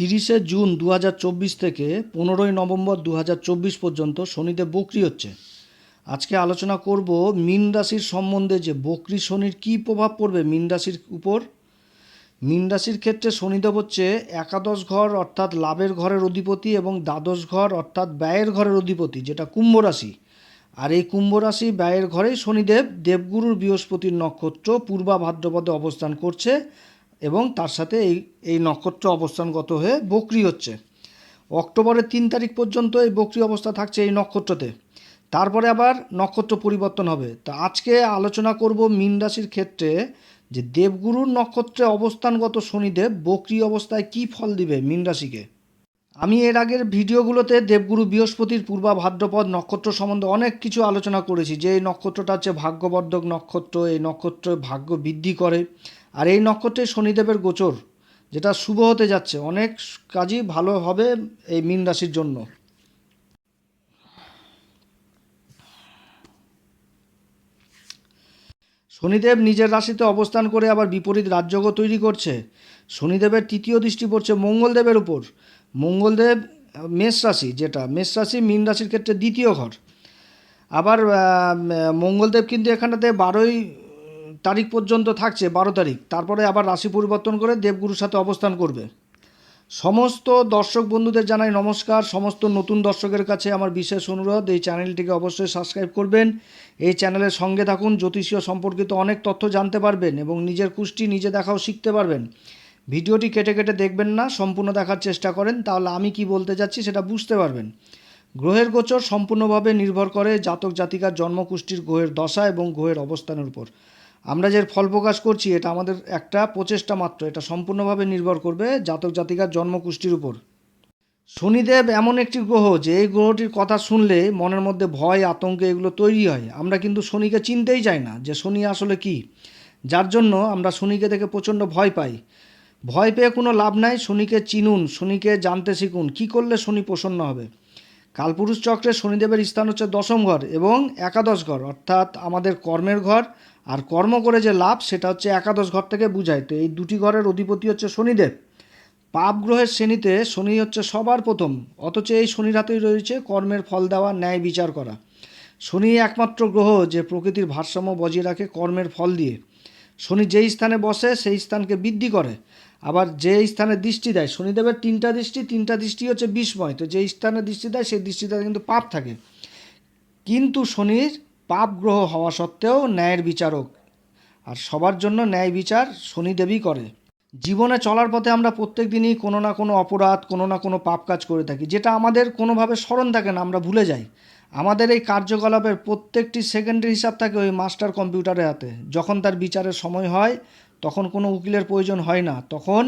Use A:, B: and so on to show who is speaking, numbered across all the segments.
A: তিরিশে জুন দু হাজার চব্বিশ থেকে পনেরোই নভেম্বর দু হাজার চব্বিশ পর্যন্ত শনিদেব বকরি হচ্ছে। আজকে আলোচনা করব মীন রাশির সম্বন্ধে যে বকরি শনির কী প্রভাব পড়বে মীন রাশির উপর। মীন রাশির ক্ষেত্রে শনিদেব হচ্ছে একাদশ ঘর অর্থাৎ লাভের ঘরের অধিপতি এবং দ্বাদশ ঘর অর্থাৎ ব্যয়ের ঘরের অধিপতি, যেটা কুম্ভ রাশি। আর এই কুম্ভ রাশি ব্যয়ের ঘরেই শনিদেব দেবগুরুর বৃহস্পতির নক্ষত্র পূর্বা ভাদ্রপদে অবস্থান করছে। এবং তার সাথে এই এই নক্ষত্র অবস্থানগত হয়ে বকরি হচ্ছে। অক্টোবরের তিন তারিখ পর্যন্ত এই বকরি অবস্থা থাকছে এই নক্ষত্রতে। তারপরে আবার নক্ষত্র পরিবর্তন হবে। তো আজকে আলোচনা করব মীন রাশির ক্ষেত্রে যে দেবগুরুর নক্ষত্রে অবস্থানগত শনিদেব বকরি অবস্থায় কী ফল দিবে মীন রাশিকে। আমি এর আগের ভিডিওগুলোতে দেবগুরু বৃহস্পতির পূর্বা ভাদ্রপদ নক্ষত্র সম্বন্ধে অনেক কিছু আলোচনা করেছি। যে এই নক্ষত্রটা হচ্ছে ভাগ্যবর্ধক নক্ষত্র, এই নক্ষত্র ভাগ্য বৃদ্ধি করে। আর এই নক্ষত্রে শনিদেবের গোচর, যেটা শুভ হতে যাচ্ছে। অনেক কাজই ভালো হবে এই মীন রাশির জন্য। শনিদেব নিজের রাশিতে অবস্থান করে আবার বিপরীত রাজ্যও তৈরি করছে। শনিদেবের তৃতীয় দৃষ্টি পড়ছে মঙ্গলদেবের উপর। মঙ্গলদেব মেষ রাশি, যেটা মেষ রাশি মীন রাশির ক্ষেত্রে দ্বিতীয় ঘর। আবার মঙ্গলদেব কিন্তু এখানেতে বারোই তারিখ পর্যন্ত থাকছে বারো তারিখ। তারপরে আবার রাশি পরিবর্তন করে দেবগুরুর সাথে অবস্থান করবে। সমস্ত দর্শক বন্ধুদের জানাই নমস্কার। সমস্ত নতুন দর্শকের কাছে আমার বিশেষ অনুরোধ, এই চ্যানেলটিকে অবশ্যই সাবস্ক্রাইব করবেন। এই চ্যানেলের সঙ্গে থাকুন, জ্যোতিষীয় সম্পর্কিত অনেক তথ্য জানতে পারবেন এবং নিজের কুষ্টি নিজে দেখাও শিখতে পারবেন। ভিডিওটি কেটে কেটে দেখবেন না, সম্পূর্ণ দেখার চেষ্টা করেন, তাহলে আমি কি বলতে যাচ্ছি সেটা বুঝতে পারবেন। গ্রহের গোচর সম্পূর্ণভাবে নির্ভর করে জাতক জাতিকার জন্মকুষ্ঠির গ্রহের দশা এবং গ্রহের অবস্থানের উপর। আমরা যে ফল প্রকাশ করছি, এটা আমাদের একটা প্রচেষ্টা মাত্র। এটা সম্পূর্ণভাবে নির্ভর করবে জাতক জাতিকার জন্মকুষ্ঠির উপর। শনিদেব এমন একটি গ্রহ যে এই গ্রহটির কথা শুনলে মনের মধ্যে ভয়, আতঙ্ক এগুলো তৈরি হয়। আমরা কিন্তু শনিকে চিনতেই চাই না যে শনি আসলে কি। যার জন্য আমরা শনিকে দেখে প্রচণ্ড ভয় পাই। ভয় পেয়ে কোনো লাভ নাই, শনিকে চিনুন, শনিকে জানতে শিখুন কি করলে শনি প্রসন্ন হবে। কালপুরুষ চক্রে শনিদেবের স্থান হচ্ছে দশম ঘর এবং একাদশ ঘর, অর্থাৎ আমাদের কর্মের ঘর আর কর্ম করে যে লাভ, সেটা হচ্ছে একাদশ ঘর থেকে বুঝায়। তো এই দুটি ঘরের অধিপতি হচ্ছে শনিদেব। পাপ গ্রহের শ্রেণীতে শনি হচ্ছে সবার প্রথম, অথচ এই শনির হাতেই রয়েছে কর্মের ফল দেওয়া, ন্যায় বিচার করা। শনি একমাত্র গ্রহ যে প্রকৃতির ভারসাম্য বজিয়ে রাখে কর্মের ফল দিয়ে। শনি যেই স্থানে বসে, সেই স্থানকে বৃদ্ধি করে। আবার যে স্থানে দৃষ্টি দেয়, শনিদেবের তিনটা দৃষ্টি তিনটা দৃষ্টি হচ্ছে বিস্ময়। তো যেই স্থানে দৃষ্টি দেয়, সেই দৃষ্টিতে কিন্তু পাপ থাকে। কিন্তু শনির পাপ গ্রহ হওয়া সত্ত্বেও ন্যায়ের বিচারক। আর সবার জন্য ন্যায় বিচার শনিদেবই করে। জীবনে চলার পথে আমরা প্রত্যেক দিনই কোনো না কোনো অপরাধ, কোনো না কোনো পাপ কাজ করে থাকি, যেটা আমাদের কোনোভাবে স্মরণ থাকে না, আমরা ভুলে যাই। আমাদের এই কার্যকলাপের প্রত্যেকটি সেকেন্ডের হিসাব থাকে ওই মাস্টার কম্পিউটারের হাতে। যখন তার বিচারের সময় হয়, তখন কোনো উকিলের প্রয়োজন হয় না। তখন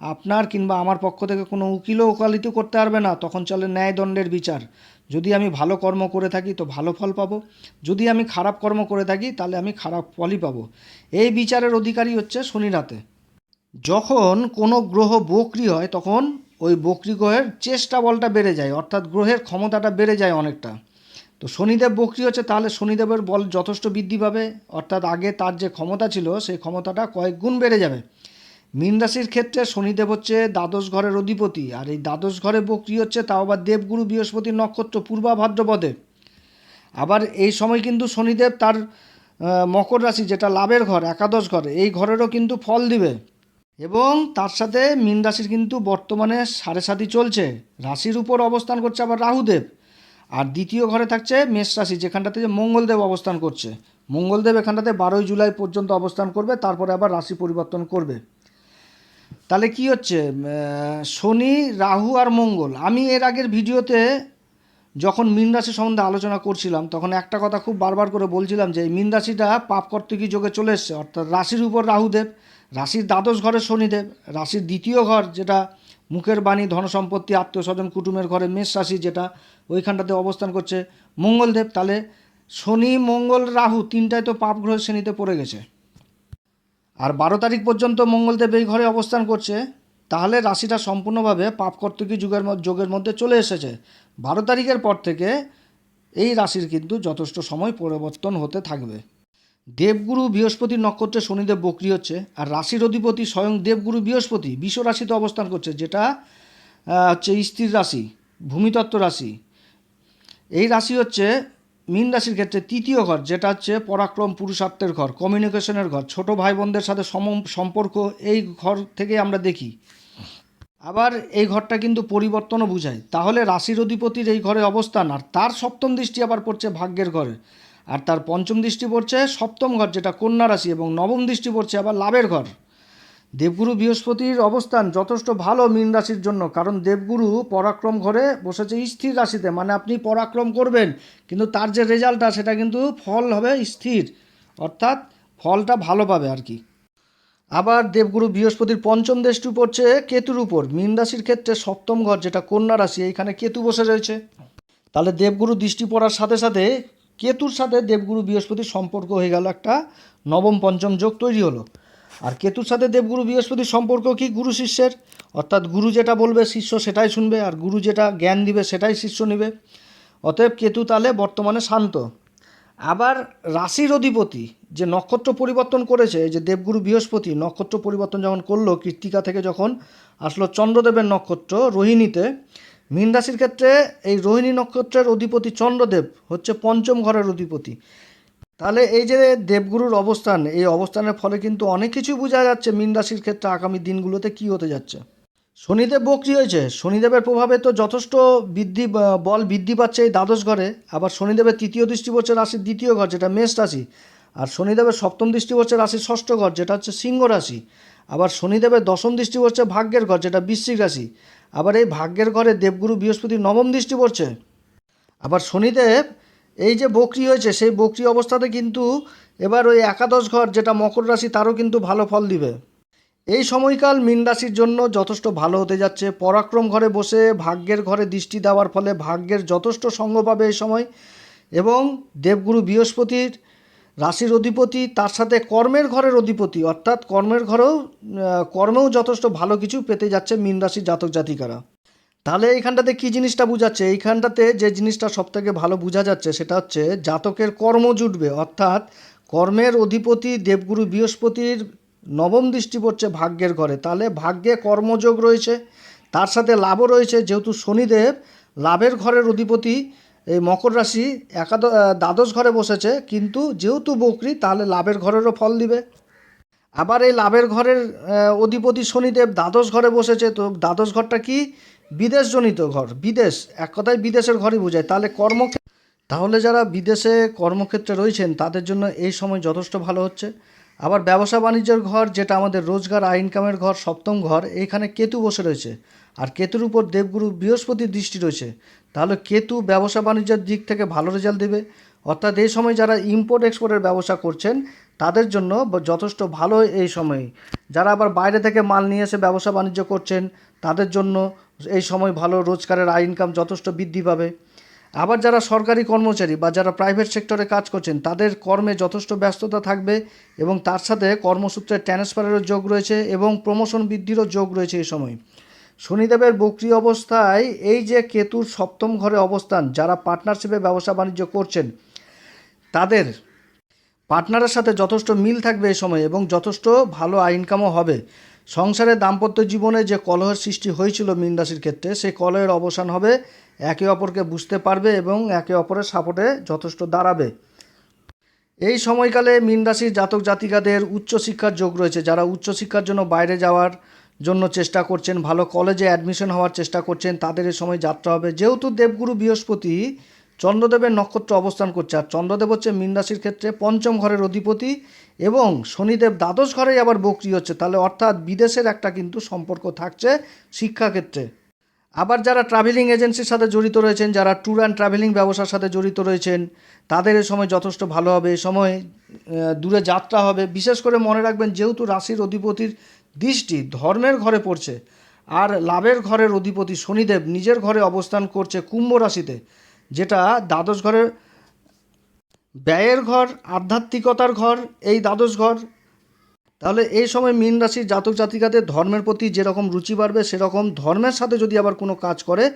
A: আপনার কিংবা আমার পক্ষ থেকে কোনো উকিলও ওকালিত করতে পারবে না। তখন চলে ন্যায়দণ্ডের বিচার। যদি আমি ভালো কর্ম করে থাকি তো ভালো ফল পাবো। যদি আমি খারাপ কর্ম করে থাকি তাহলে আমি খারাপ ফলই পাবো। এই বিচারের অধিকারী হচ্ছে শনির হাতে যখন কোনো গ্রহ বকরি হয় তখন ওই বকরি গ্রহের চেষ্টা বলটা বেড়ে যায়, অর্থাৎ গ্রহের ক্ষমতাটা বেড়ে যায় অনেকটা। তো শনিদেব বকরি হচ্ছে তাহলে শনিদেবের বল যথেষ্ট বৃদ্ধি পাবে, অর্থাৎ আগে তার যে ক্ষমতা ছিল সেই ক্ষমতাটা কয়েক গুণ বেড়ে যাবে। মীন রাশির ক্ষেত্রে শনিদেব হচ্ছে দ্বাদশ ঘরের অধিপতি, আর এই দ্বাদশ ঘরে বকরি হচ্ছে তাও আবার দেবগুরু বৃহস্পতির নক্ষত্র পূর্বা ভাদ্রপদে। আবার এই সময় কিন্তু শনিদেব তার মকর রাশি যেটা লাভের ঘর, একাদশ ঘর, এই ঘরেরও কিন্তু ফল দিবে। এবং তার সাথে মীন রাশির কিন্তু বর্তমানে সাড়ে সাতি চলছে, রাশির উপর অবস্থান করছে আবার রাহুদেব। আর দ্বিতীয় ঘরে থাকছে মেষ রাশি, যেখানটাতে যে মঙ্গলদেব অবস্থান করছে। মঙ্গলদেব এখানটাতে বারোই জুলাই পর্যন্ত অবস্থান করবে, তারপরে আবার রাশি পরিবর্তন করবে। তাহলে কি হচ্ছে? শনি, রাহু আর মঙ্গল। আমি এর আগের ভিডিওতে যখন মীন রাশি সম্বন্ধে আলোচনা করছিলাম, তখন একটা কথা খুব বারবার করে বলছিলাম যে, এই মীন রাশিটা পাপ কর্তৃকী যোগে চলে এসছে। অর্থাৎ রাশির উপর রাহুদেব, রাশির দ্বাদশ ঘরে শনিদেব, রাশির দ্বিতীয় ঘর যেটা মুখের বাণী, ধনসম্পত্তি আত্মীয় স্বজন কুটুমের ঘরে মেষ রাশি যেটা ওইখানটাতে অবস্থান করছে মঙ্গলদেব, তাহলে শনি, মঙ্গল, রাহু তিনটায় তো পাপ গ্রহের শ্রেণীতে পড়ে গেছে। আর বারো তারিখ পর্যন্ত মঙ্গলদেব এই ঘরে অবস্থান করছে, তাহলে রাশিটা সম্পূর্ণভাবে পাপকর্তকী যুগের যোগের মধ্যে চলে এসেছে। বারো তারিখের পর থেকে এই রাশির কিন্তু যথেষ্ট সময় পরিবর্তন হতে থাকবে। দেবগুরু বৃহস্পতির নক্ষত্রে শনিদেব বকরি হচ্ছে, আর রাশির অধিপতি স্বয়ং দেবগুরু বৃহস্পতি বিশ্ব রাশিতে অবস্থান করছে, যেটা হচ্ছে স্থির রাশি, ভূমিতত্ত্ব রাশি। এই রাশি হচ্ছে মীন রাশির ক্ষেত্রে তৃতীয় ঘর, যেটা হচ্ছে পরাক্রম পুরুষার্থের ঘর কমিউনিকেশনের ঘর, ছোট ভাই বোনদের সাথে সম, সম্পর্ক, এই ঘর থেকে আমরা দেখি। আবার এই ঘরটা কিন্তু পরিবর্তনও বোঝায়। তাহলে রাশির অধিপতির এই ঘরে অবস্থান, আর তার সপ্তম দৃষ্টি আবার পড়ছে ভাগ্যের ঘরে। আর তার পঞ্চম দৃষ্টি পড়ছে সপ্তম ঘর, যেটা কন্যা রাশি, এবং নবম দৃষ্টি পড়ছে আবার লাভের ঘর। দেবগুরু বৃহস্পতির অবস্থান যথেষ্ট ভালো মীন রাশির জন্য, কারণ দেবগুরু পরাক্রম ঘরে বসেছে স্থির রাশিতে মানে আপনি পরাক্রম করবেন, কিন্তু তার যে রেজাল্টটা সেটা কিন্তু ফল হবে স্থির, অর্থাৎ ফলটা ভালো পাবে আর কি। আবার দেবগুরু বৃহস্পতির পঞ্চম দেশটি পড়ছে কেতুর উপর, মীন রাশির ক্ষেত্রে সপ্তম ঘর যেটা কন্যা রাশি, এইখানে কেতু বসে রয়েছে। তাহলে দেবগুরু দৃষ্টি পড়ার সাথে সাথে কেতুর সাথে দেবগুরু বৃহস্পতির সম্পর্ক হয়ে গেল একটা নবম পঞ্চম যোগ তৈরি হলো। আর কেতুর সাথে দেবগুরু বৃহস্পতির সম্পর্ক কি? গুরু শিষ্যের। অর্থাৎ গুরু যেটা বলবে, শিষ্য সেটাই শুনবে, আর গুরু যেটা জ্ঞান দিবে, সেটাই শিষ্য নেবে। অতএব কেতু তালে বর্তমানে শান্ত। আবার রাশির অধিপতি যে নক্ষত্র পরিবর্তন করেছে, যে দেবগুরু বৃহস্পতি নক্ষত্র পরিবর্তন যখন করল, কৃত্তিকা থেকে যখন আসলো চন্দ্রদেবের নক্ষত্র রোহিণীতে, মীন রাশির ক্ষেত্রে এই রোহিণী নক্ষত্রের অধিপতি চন্দ্রদেব হচ্ছে পঞ্চম ঘরের অধিপতি। তাহলে এই যে দেবগুরুর অবস্থান, এই অবস্থানের ফলে কিন্তু অনেক কিছু বোঝা যাচ্ছে মীন রাশির ক্ষেত্রে আগামী দিনগুলোতে কি হতে যাচ্ছে। শনিদেব বক্রি হয়েছে, শনিদেবের প্রভাবে তো যথেষ্ট বৃদ্ধি বল বৃদ্ধি পাচ্ছে এই দ্বাদশ ঘরে, আবার শনিদেবের তৃতীয় দৃষ্টি পড়ছে রাশির দ্বিতীয় ঘর, যেটা মেষ রাশি, আর শনিদেবের সপ্তম দৃষ্টি পড়ছে রাশির ষষ্ঠ ঘর, যেটা হচ্ছে সিংহ রাশি, আবার শনিদেবের দশম দৃষ্টি পড়ছে ভাগ্যের ঘর, যেটা বৃশ্চিক রাশি, আবার এই ভাগ্যের ঘরে দেবগুরু বৃহস্পতি নবম দৃষ্টি পড়ছে, আবার শনিদেব এই যে বকরি হয়েছে, সেই বকরি অবস্থাতে কিন্তু এবার ওই একাদশ ঘর যেটা মকর রাশি, তারও কিন্তু ভালো ফল দিবে। এই সময়কাল মীন রাশির জন্য যথেষ্ট ভালো হতে যাচ্ছে। পরাক্রম ঘরে বসে ভাগ্যের ঘরে দৃষ্টি দেওয়ার ফলে ভাগ্যের যথেষ্ট সঙ্গ পাবে এই সময়। এবং দেবগুরু বৃহস্পতির রাশির অধিপতি, তার সাথে কর্মের ঘরের অধিপতি, অর্থাৎ কর্মের ঘরেও কর্মেও যথেষ্ট ভালো কিছু পেতে যাচ্ছে মীন রাশির জাতক জাতিকারা। তাহলে এইখানটাতে কী জিনিসটা বোঝাচ্ছে? এইখানটাতে যে জিনিসটা সবথেকে ভালো বোঝা যাচ্ছে সেটা হচ্ছে জাতকের কর্ম জুটবে। অর্থাৎ কর্মের অধিপতি দেবগুরু বৃহস্পতির নবম দৃষ্টি পড়ছে ভাগ্যের ঘরে। তাহলে ভাগ্যে কর্মযোগ রয়েছে, তার সাথে লাভও রয়েছে। যেহেতু শনিদেব লাভের ঘরের অধিপতি, এই মকর রাশি একাদ দ্বাদশ ঘরে বসেছে, কিন্তু যেহেতু বকরি, তাহলে লাভের ঘরেরও ফল দিবে। আবার এই লাভের ঘরের অধিপতি শনিদেব দ্বাদশ ঘরে বসেছে, তো দ্বাদশ ঘরটা কি? বিদেশজনিত ঘর, বিদেশ, এক কথায় বিদেশের ঘরই বোঝায়। তাহলে কর্ম তাহলে যারা বিদেশে কর্মক্ষেত্রে রয়েছেন, তাদের জন্য এই সময় যথেষ্ট ভালো হচ্ছে। আবার ব্যবসা বাণিজ্যের ঘর, যেটা আমাদের রোজগার, আয় ইনকামের ঘর, সপ্তম ঘর, এইখানে কেতু বসে রয়েছে। আর কেতুর উপর দেবগুরু বৃহস্পতির দৃষ্টি রয়েছে। তাহলে কেতু ব্যবসা বাণিজ্যের দিক থেকে ভালো রেজাল্ট দেবে। অর্থাৎ এই সময় যারা ইম্পোর্ট এক্সপোর্টের ব্যবসা করছেন, তাদের জন্য যথেষ্ট ভালো এই সময়। যারা আবার বাইরে থেকে মাল নিয়ে এসে ব্যবসা বাণিজ্য করছেন তাদের জন্য এই সময় ভালো রোজগারের আয় ইনকাম যথেষ্ট বৃদ্ধি পাবে। আবার যারা সরকারি কর্মচারী বা যারা প্রাইভেট সেক্টরে কাজ করছেন, তাদের কর্মে যথেষ্ট ব্যস্ততা থাকবে এবং তার সাথে কর্মসূত্রে ট্রান্সফারেরও যোগ রয়েছে এবং প্রমোশন বৃদ্ধিরও যোগ রয়েছে এই সময়। শনিদেবের বক্রি অবস্থায় এই যে কেতুর সপ্তম ঘরে অবস্থান, যারা পার্টনারশিপে ব্যবসা বাণিজ্য করছেন, তাদের পার্টনারের সাথে যথেষ্ট মিল থাকবে এই সময় এবং যথেষ্ট ভালো আয় ইনকামও হবে। সংসারে দাম্পত্য জীবনে যে কলহের সৃষ্টি হয়েছিল মীন রাশির ক্ষেত্রে, সেই কলহের অবসান হবে। একে অপরকে বুঝতে পারবে এবং একে অপরের সাপোর্টে যথেষ্ট দাঁড়াবে। এই সময়কালে মীন রাশির জাতক জাতিকাদের উচ্চশিক্ষার যোগ রয়েছে। যারা উচ্চশিক্ষার জন্য বাইরে যাওয়ার জন্য চেষ্টা করছেন, ভালো কলেজে অ্যাডমিশন হওয়ার চেষ্টা করছেন, তাদের এই সময় যাত্রা হবে। যেহেতু দেবগুরু বৃহস্পতি চন্দ্রদেবের নক্ষত্র অবস্থান করছে, আর চন্দ্রদেব হচ্ছে মীন রাশির ক্ষেত্রে পঞ্চম ঘরের অধিপতি। এবং শনিদেব দ্বাদশ ঘরেই আবার বক্রি হচ্ছে। তাহলে অর্থাৎ বিদেশের একটা কিন্তু সম্পর্ক থাকছে শিক্ষাক্ষেত্রে। আবার যারা ট্রাভেলিং এজেন্সির সাথে জড়িত রয়েছেন, যারা ট্যুর অ্যান্ড ট্রাভেলিং ব্যবসার সাথে জড়িত রয়েছেন, তাদের এ সময় যথেষ্ট ভালো হবে, এ সময় দূরে যাত্রা হবে। বিশেষ করে মনে রাখবেন, যেহেতু রাশির অধিপতির দৃষ্টি ধর্মের ঘরে পড়ছে, আর লাভের ঘরের অধিপতি শনিদেব নিজের ঘরে অবস্থান করছে কুম্ভ রাশিতে, যেটা দ্বাদশ ঘরের ব্যয়ের ঘর, আধ্যাত্মিকতার ঘর, এই দ্বাদশ ঘর। তাহলে এই সময় মীন রাশির জাতক জাতিকাদের ধর্মের প্রতি যেরকম রুচি বাড়বে, সেরকম ধর্মের সাথে যদি আবার কোনো কাজ করে,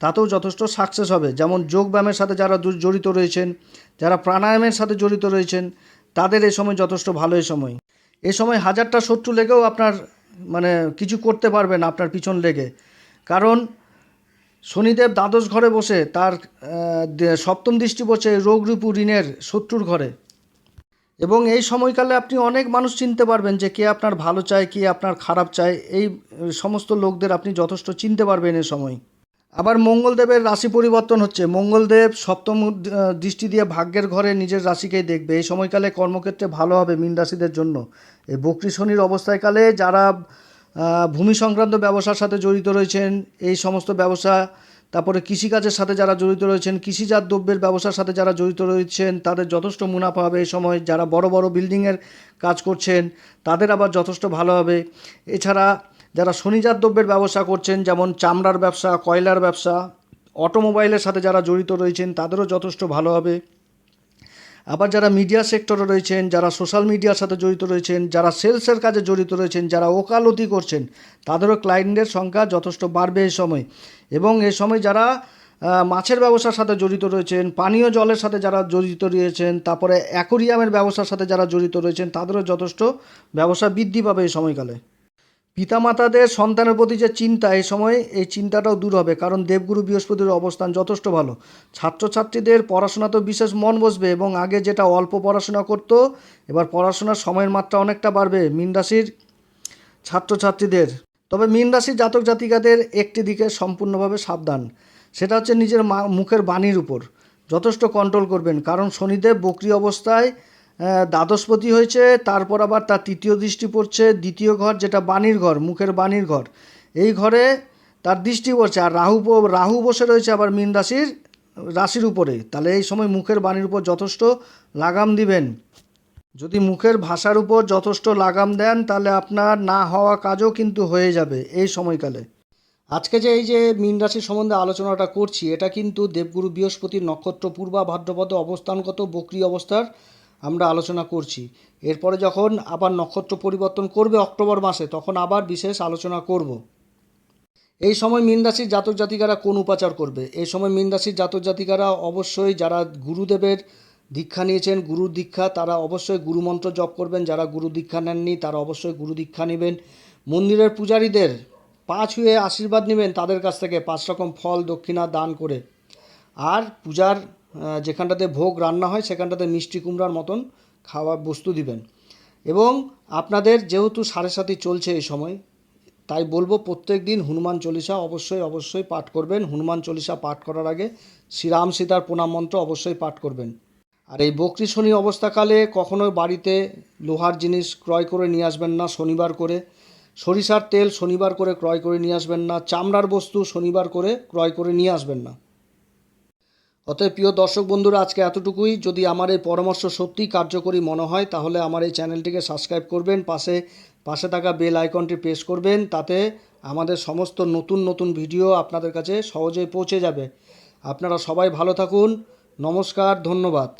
A: তাতেও যথেষ্ট সাকসেস হবে। যেমন যোগব্যায়ামের সাথে যারা জড়িত রয়েছেন, যারা প্রাণায়ামের সাথে জড়িত রয়েছেন, তাদের এই সময় যথেষ্ট ভালো এই সময়। এ সময় হাজারটা শত্রু লেগেও আপনার মানে কিছু করতে পারবেন আপনার পিছন লেগে। কারণ শনিদেব দ্বাদশ ঘরে বসে তার সপ্তম দৃষ্টি বসে রোগরূপু ঋণের শত্রুর ঘরে। এবং এই সময়কালে আপনি অনেক মানুষ চিনতে পারবেন যে কে আপনার ভালো চায়, কে আপনার খারাপ চায়। এই সমস্ত লোকদের আপনি যথেষ্ট চিনতে পারবেন এ সময়। আবার মঙ্গলদেবের রাশি পরিবর্তন হচ্ছে। মঙ্গলদেব সপ্তম দৃষ্টি দিয়ে ভাগ্যের ঘরে নিজের রাশিকেই দেখবে। এই সময়কালে কর্মক্ষেত্রে ভালো হবে মীন রাশিদের জন্য। এই বকরি শনির অবস্থায়কালে যারা ভূমি সংক্রান্ত ব্যবসার সাথে জড়িত রয়েছেন এই সমস্ত ব্যবসা, তারপরে কৃষিকাজের সাথে যারা জড়িত রয়েছেন, কৃষিজাত দ্রব্যের ব্যবসার সাথে যারা জড়িত রয়েছেন, তাদের যথেষ্ট মুনাফা হবে এই সময়। যারা বড় বড় বিল্ডিংয়ের কাজ করছেন, তাদের আবার যথেষ্ট ভালো হবে। এছাড়া যারা শনিজাত দ্রব্যের ব্যবসা করছেন, যেমন চামড়ার ব্যবসা, কয়লার ব্যবসা, অটোমোবাইলের সাথে যারা জড়িত রয়েছেন, তাদেরও যথেষ্ট ভালো হবে। আবার যারা মিডিয়া সেক্টরে রয়েছেন, যারা সোশ্যাল মিডিয়ার সাথে জড়িত রয়েছেন, যারা সেলসের কাজে জড়িত রয়েছেন, যারা ওকালতি করছেন, তাদেরও ক্লায়েন্টের সংখ্যা যথেষ্ট বাড়বে এই সময়। এবং এই সময় যারা মাছের ব্যবসার সাথে জড়িত রয়েছেন, পানীয় জলের সাথে যারা জড়িত রয়েছেন, তারপরে অ্যাকোরিয়ামের ব্যবসার সাথে যারা জড়িত রয়েছেন, তাদেরও যথেষ্ট ব্যবসা বৃদ্ধি পাবে এই সময়কালে। পিতামাতাদের সন্তানের প্রতি যে চিন্তা এই সময় এই চিন্তাটাও দূর হবে, কারণ দেবগুরু বৃহস্পতির অবস্থান যথেষ্ট ভালো। ছাত্রছাত্রীদের পড়াশোনাতেও বিশেষ মন বসবে এবং আগে যেটা অল্প পড়াশোনা করতো, এবার পড়াশোনার সময়ের মাত্রা অনেকটা বাড়বে মীন রাশির ছাত্রছাত্রীদের। তবে মীন রাশির জাতক জাতিকাদের একটি দিকে সম্পূর্ণভাবে সাবধান, সেটা হচ্ছে নিজের মুখের বাণীর উপর। যথেষ্ট কন্ট্রোল করবেন, কারণ শনিদেব বক্রি অবস্থায় দ্বাদশপতি হয়েছে, তারপর আবার তার তৃতীয় দৃষ্টি পড়ছে, দ্বিতীয় ঘর যেটা বাণীর ঘর, মুখের বাণীর ঘর। এই ঘরে তার দৃষ্টি পড়ছে, আর রাহু রাহু বসে রয়েছে আবার মীন রাশির রাশির উপরে। তাহলে এই সময় মুখের বাণীর উপর যথেষ্ট লাগাম দিবেন। যদি মুখের ভাষার উপর যথেষ্ট লাগাম দেন, তাহলে আপনার না হওয়া কাজও কিন্তু হয়ে যাবে এই সময়কালে। আজকে যে এই যে মীন রাশি সম্বন্ধে আলোচনাটা করছি, এটা কিন্তু দেবগুরু বৃহস্পতির নক্ষত্র পূর্বা ভাদ্রপদে অবস্থানগত বক্রি অবস্থার আমরা আলোচনা করছি। এরপরে যখন আবার নক্ষত্র পরিবর্তন করবে অক্টোবর মাসে, তখন আবার বিশেষ আলোচনা করব। এই সময় মীন রাশির জাতক জাতিকারা কোন উপাচার করবে? এই সময় মীন রাশির জাতক জাতিকারা অবশ্যই যারা গুরুদেবের দীক্ষা নিয়েছেন, গুরুর দীক্ষা, তারা অবশ্যই গুরুমন্ত্র জপ করবেন। যারা গুরু দীক্ষা নেননি, তারা অবশ্যই গুরু দীক্ষা নেবেন। মন্দিরের পূজারীদের পা ছুঁয়ে আশীর্বাদ নেবেন, তাদের কাছ থেকে পাঁচ রকম ফল, দক্ষিণা, দান করে। আর পূজার যেখানটাতে ভোগ রান্না হয়, সেখানটাতে মিষ্টি কুমড়ার মতন খাওয়ার বস্তু দিবেন। এবং আপনাদের যেহেতু সাড়ে সাথী চলছে এই সময়, তাই বলব প্রত্যেক দিন হনুমান চল্লিশা অবশ্যই অবশ্যই পাঠ করবেন। হনুমান চল্লিশা পাঠ করার আগে শ্রীরাম সীতার প্রণাম মন্ত্র অবশ্যই পাঠ করবেন। আর এই বকরি শনি অবস্থাকালে কখনোই বাড়িতে লোহার জিনিস ক্রয় করে নিয়ে আসবেন না শনিবার করে। সরিষার তেল শনিবার করে ক্রয় করে নিয়ে আসবেন না। চামড়ার বস্তু শনিবার করে ক্রয় করে নিয়ে আসবেন না। অতএব প্রিয় দর্শক বন্ধুরা, আজকে এতটুকুই। যদি আমার এই পরামর্শ সত্যিই কার্যকরী মনে হয়, তাহলে আমার এই চ্যানেলটিকে সাবস্ক্রাইব করবেন, পাশে পাশে থাকা বেল আইকনটি প্রেস করবেন, তাতে আমাদের সমস্ত নতুন নতুন ভিডিও আপনাদের কাছে সহজেই পৌঁছে যাবে। আপনারা সবাই ভালো থাকুন। নমস্কার, ধন্যবাদ।